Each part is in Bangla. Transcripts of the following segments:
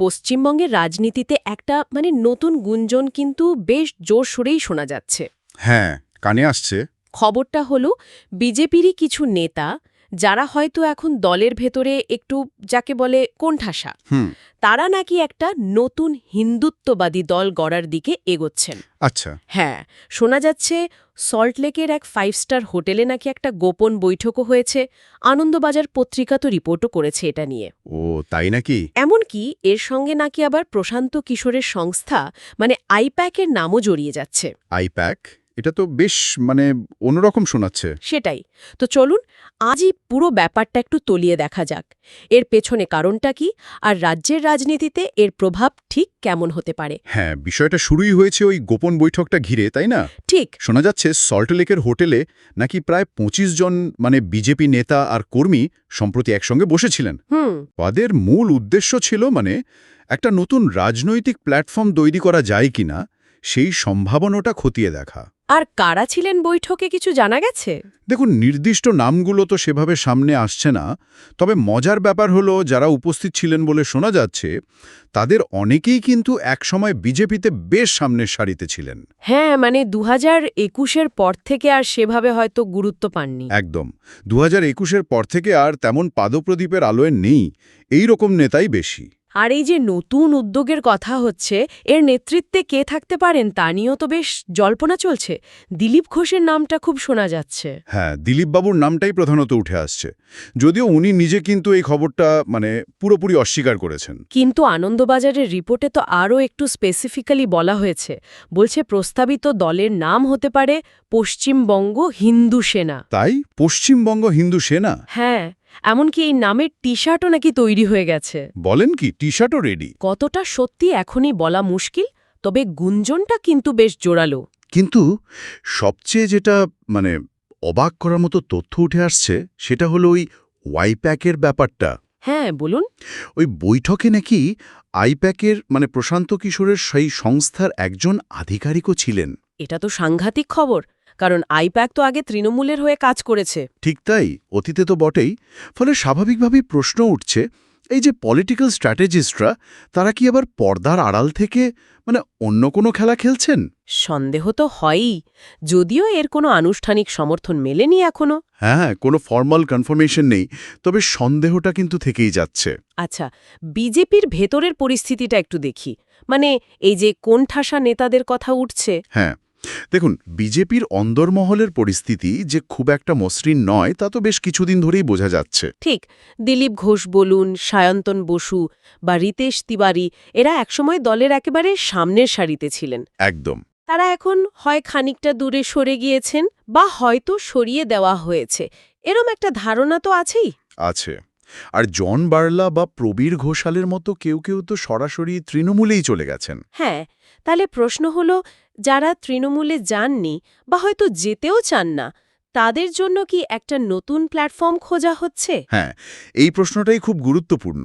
পশ্চিমবঙ্গের রাজনীতিতে একটা মানে নতুন গুঞ্জন কিন্তু বেশ জোর সোরেই শোনা যাচ্ছে। হ্যাঁ কানে আসছে। খবরটা হলো বিজেপিরই কিছু নেতা যারা হয়তো এখন দলের ভেতরে একটু যাকে বলে কোণঠাসা তারা নাকি একটা নতুন হিন্দুত্ববাদী দল গড়ার দিকে এগোচ্ছেন। আচ্ছা। হ্যাঁ শোনা যাচ্ছে সল্টলেকের এক ফাইভ স্টার হোটেলে নাকি একটা গোপন বৈঠকও হয়েছে। আনন্দবাজার পত্রিকা তো রিপোর্টও করেছে এটা নিয়ে। ও তাই নাকি? এমনকি এর সঙ্গে নাকি আবার প্রশান্ত কিশোরের সংস্থা মানে আইপ্যাকের নামও জড়িয়ে যাচ্ছে। আইপ্যাক? এটা তো বেশ মানে অন্যরকম শোনাচ্ছে। সেটাই। তো চলুন আজই পুরো ব্যাপারটা একটু তলিয়ে দেখা যাক। এর পেছনে কারণটা কি আর রাজ্যের রাজনীতিতে এর প্রভাব ঠিক কেমন হতে পারে? হ্যাঁ বিষয়টা শুরুই হয়েছে ওই গোপন বৈঠকটা ঘিরে তাই না? ঠিক। শোনা যাচ্ছে সল্টলেকের হোটেলে নাকি প্রায় ২৫ জন মানে বিজেপি নেতা আর কর্মী সম্প্রতি একসঙ্গে বসেছিলেন। তাদের মূল উদ্দেশ্য ছিল মানে একটা নতুন রাজনৈতিক প্ল্যাটফর্ম তৈরি করা যায় কিনা সেই সম্ভাবনাটা খতিয়ে দেখা। আর কারা ছিলেন বৈঠকে কিছু জানা গেছে? দেখুন নির্দিষ্ট নামগুলো তো সেভাবে সামনে আসছে না। তবে মজার ব্যাপার হলো যারা উপস্থিত ছিলেন বলে শোনা যাচ্ছে তাদের অনেকেই কিন্তু একসময় বিজেপিতে বেশ সামনের সারিতে ছিলেন। হ্যাঁ মানে দু হাজার একুশের পর থেকে আর সেভাবে হয়তো গুরুত্ব পাননি। একদম। দু হাজার একুশের পর থেকে আর তেমন পাদপ্রদীপের আলোয় নেই। এই রকম নেতাই বেশি। আর এই যে নতুন উদ্যোগের কথা হচ্ছে এর নেতৃত্বে কে থাকতে পারেন তা নিয়েও তো বেশ জল্পনা চলছে। দিলীপ ঘোষের নামটা খুব শোনা যাচ্ছে। হ্যাঁ দিলীপবাবুর নামটাই প্রধানত উঠে আসছে। যদিও উনি নিজে কিন্তু এই খবরটা মানে পুরোপুরি অস্বীকার করেছেন। কিন্তু আনন্দবাজারের রিপোর্টে তো আরও একটু স্পেসিফিক্যালি বলা হয়েছে। বলছে প্রস্তাবিত দলের নাম হতে পারে পশ্চিমবঙ্গ হিন্দু সেনা। তাই? পশ্চিমবঙ্গ হিন্দু সেনা? হ্যাঁ। এমনকি এই নামের টি শার্টও নাকি তৈরি হয়ে গেছে। বলেন কি টি শার্টও রেডি কতটা সত্যি এখনই বলা মুশকিল তবে গুঞ্জনটা কিন্তু বেশ জোরালো। কিন্তু সবচেয়ে যেটা মানে অবাক করার মতো তথ্য উঠে আসছে সেটা হলো ওই ওয়াইপ্যাকের ব্যাপারটা। হ্যাঁ বলুন। ওই বৈঠকে নাকি আইপ্যাকের মানে প্রশান্ত কিশোরের সেই সংস্থার একজন আধিকারিকও ছিলেন। এটা তো সাংঘাতিক খবর। কারণ আইপ্যাক তো আগে তৃণমূলের হয়ে কাজ করেছে। ঠিক তাই অতীতে তো বটেই। ফলে স্বাভাবিকভাবেই প্রশ্ন উঠছে এই যে পলিটিক্যাল স্ট্র্যাটেজিস্টরা তারা কি আবার পর্দার আড়াল থেকে মানে অন্য কোনো খেলা খেলছেন? সন্দেহ তো হয়ই যদিও এর কোনো আনুষ্ঠানিক সমর্থন মেলেনি এখনও। হ্যাঁ কোনো ফর্মাল কনফার্মেশন নেই তবে সন্দেহটা কিন্তু থেকেই যাচ্ছে। আচ্ছা বিজেপির ভেতরের পরিস্থিতিটা একটু দেখি। মানে এই যে কোণঠাসা নেতাদের কথা উঠছে হ্যাঁ। দেখুন বিজেপির অন্দরমহলের পরিস্থিতি যে খুব একটা মসৃণ নয় তা তো বেশ কিছুদিন ধরেই বোঝা যাচ্ছে। ঠিক দিলীপ ঘোষ বলুন সায়ন্তন বসু বা রিতেশ তিওয়ারি এরা একসময় দলের একেবারে সামনের সারিতে ছিলেন। একদম। তারা এখন হয় খানিকটা দূরে সরে গিয়েছেন বা হয়তো সরিয়ে দেওয়া হয়েছে। এরম একটা ধারণা তো আছেই। আছে। আর জন বার্লা বা প্রবীর ঘোষালের মতো কেউ কেউ তো সরাসরি তৃণমূলেই চলে গেছেন। হ্যাঁ তাহলে প্রশ্ন হলো যারা তৃণমূলে যাননি বা হয়তো যেতেও চান না তাদের জন্য কি একটা নতুন প্ল্যাটফর্ম খোঁজা হচ্ছে? হ্যাঁ এই প্রশ্নটাই খুব গুরুত্বপূর্ণ।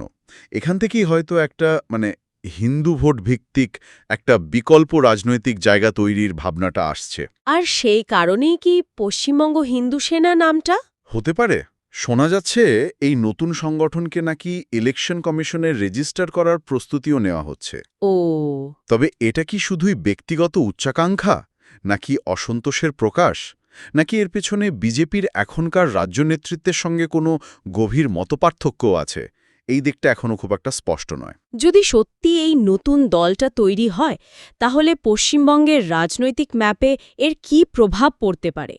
এখান থেকেই হয়তো একটা মানে হিন্দু ভোট ভিত্তিক একটা বিকল্প রাজনৈতিক জায়গা তৈরির ভাবনাটা আসছে। আর সেই কারণেই কি পশ্চিমবঙ্গ হিন্দু সেনা নামটা? হতে পারে। শোনা যাচ্ছে এই নতুন সংগঠনকে নাকি ইলেকশন কমিশনের রেজিস্টার করার প্রস্তুতিও নেওয়া হচ্ছে। ও। তবে এটা কি শুধুই ব্যক্তিগত উচ্চাকাঙ্ক্ষা নাকি অসন্তোষের প্রকাশ নাকি এর পেছনে বিজেপির এখনকার রাজ্য নেতৃত্বের সঙ্গে কোনো গভীর মতপার্থক্যও আছে? এই দিকটা এখনও খুব একটা স্পষ্ট নয়। যদি সত্যি এই নতুন দলটা তৈরি হয় তাহলে পশ্চিমবঙ্গের রাজনৈতিক ম্যাপে এর কি প্রভাব পড়তে পারে?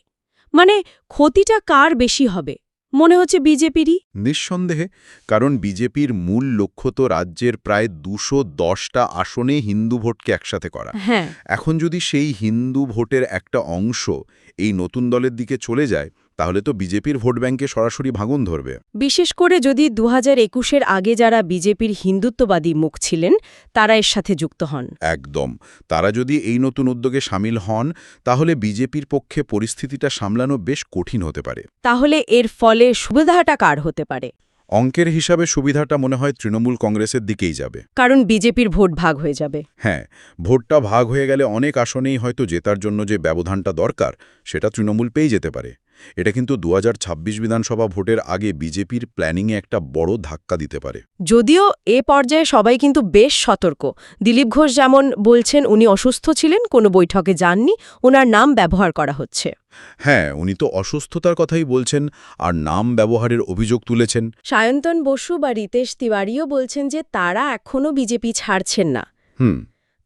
মানে ক্ষতিটা কার বেশি হবে? মনে হচ্ছে বিজেপিরই? নিঃসন্দেহে কারণ বিজেপির মূল লক্ষ্য তো রাজ্যের প্রায় দুশো দশটা আসনে হিন্দু ভোটকে একসাথে করা। হ্যাঁ। এখন যদি সেই হিন্দু ভোটের একটা অংশ এই নতুন দলের দিকে চলে যায় তাহলে তো বিজেপির ভোট ব্যাংকে সরাসরি ভাঙন ধরবে। বিশেষ করে যদি দু হাজার একুশের আগে যারা বিজেপির হিন্দুত্ববাদী মুখ ছিলেন তারা এর সাথে যুক্ত হন। একদম। তারা যদি এই নতুন উদ্যোগে সামিল হন তাহলে বিজেপির পক্ষে পরিস্থিতিটা সামলানো বেশ কঠিন হতে পারে। তাহলে এর ফলে সুবিধাটা কার হতে পারে? অঙ্কের হিসাবে সুবিধাটা মনে হয় তৃণমূল কংগ্রেসের দিকেই যাবে। কারণ বিজেপির ভোট ভাগ হয়ে যাবে। হ্যাঁ ভোটটা ভাগ হয়ে গেলে অনেক আসনেই হয়তো জেতার জন্য যে ব্যবধানটা দরকার সেটা তৃণমূল পেয়ে যেতে পারে। এটা কিন্তু দু হাজার ছাব্বিশ বিধানসভা ভোটের আগে বিজেপির প্ল্যানিংয়ে একটা বড় ধাক্কা দিতে পারে। যদিও এ পর্যায়ে সবাই কিন্তু বেশ সতর্ক। দিলীপ ঘোষ যেমন বলছেন উনি অসুস্থ ছিলেন কোনো বৈঠকে যাননি ওনার নাম ব্যবহার করা হচ্ছে। হ্যাঁ উনি তো অসুস্থতার কথাই বলছেন আর নাম ব্যবহারের অভিযোগ তুলেছেন। সায়ন্তন বসু বা রিতেশ তিওয়ারিও বলছেন যে তারা এখনও বিজেপি ছাড়ছেন না। হুম।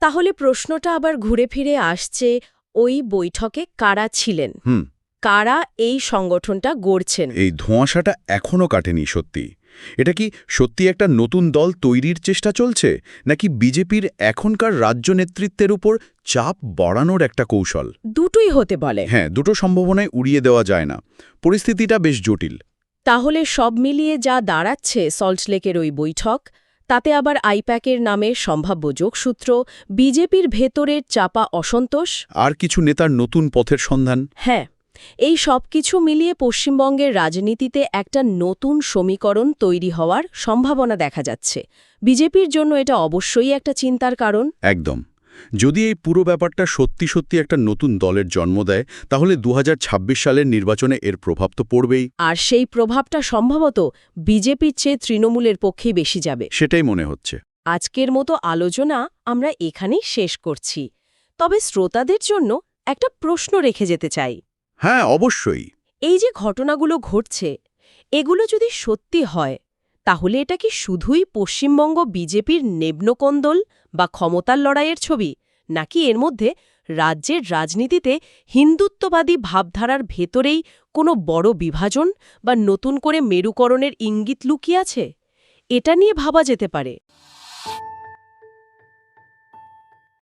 তাহলে প্রশ্নটা আবার ঘুরে ফিরে আসছে ওই বৈঠকে কারা ছিলেন? হুম। কারা এই সংগঠনটা গড়ছেন? এই ধোঁয়াশাটা এখনও কাটেনি সত্যি। এটা কি সত্যি একটা নতুন দল তৈরির চেষ্টা চলছে? নাকি বিজেপির এখনকার রাজ্য নেতৃত্বের উপর চাপ বাড়ানোর একটা কৌশল? দুটোই হতে বলে। হ্যাঁ দুটো সম্ভাবনায় উড়িয়ে দেওয়া যায় না। পরিস্থিতিটা বেশ জটিল। তাহলে সব মিলিয়ে যা দাঁড়াচ্ছে সল্টলেকের ওই বৈঠক তাতে আবার আইপ্যাকের নামে সম্ভাব্য যোগসূত্র বিজেপির ভেতরের চাপা অসন্তোষ? আর কিছু নেতার নতুন পথের সন্ধান? হ্যাঁ এই সব কিছু মিলিয়ে পশ্চিমবঙ্গের রাজনীতিতে একটা নতুন সমীকরণ তৈরি হওয়ার সম্ভাবনা দেখা যাচ্ছে। বিজেপির জন্য এটা অবশ্যই একটা চিন্তার কারণ। একদম। যদি এই পুরো ব্যাপারটা সত্যি সত্যি একটা নতুন দলের জন্ম দেয় তাহলে দু হাজার ছাব্বিশ সালের নির্বাচনে এর প্রভাব তো পড়বেই। আর সেই প্রভাবটা সম্ভবত বিজেপির চেয়ে তৃণমূলের পক্ষেই বেশি যাবে। সেটাই মনে হচ্ছে। আজকের মতো আলোচনা আমরা এখানেই শেষ করছি। তবে শ্রোতাদের জন্য একটা প্রশ্ন রেখে যেতে চাই। হ্যাঁ অবশ্যই। এই যে ঘটনাগুলো ঘটছে, এগুলো যদি সত্যি হয়, তাহলে এটা কি শুধুই পশ্চিমবঙ্গ বিজেপির নেবনকন্দল বা ক্ষমতার লড়াইয়ের ছবি, নাকি এর মধ্যে রাজ্যের রাজনীতিতে হিন্দুত্ববাদী ভাবধারার ভেতরেই কোনো বড় বিভাজন বা নতুন করে মেরুকরণের ইঙ্গিত লুকিয়ে আছে? এটা নিয়ে ভাবা যেতে পারে।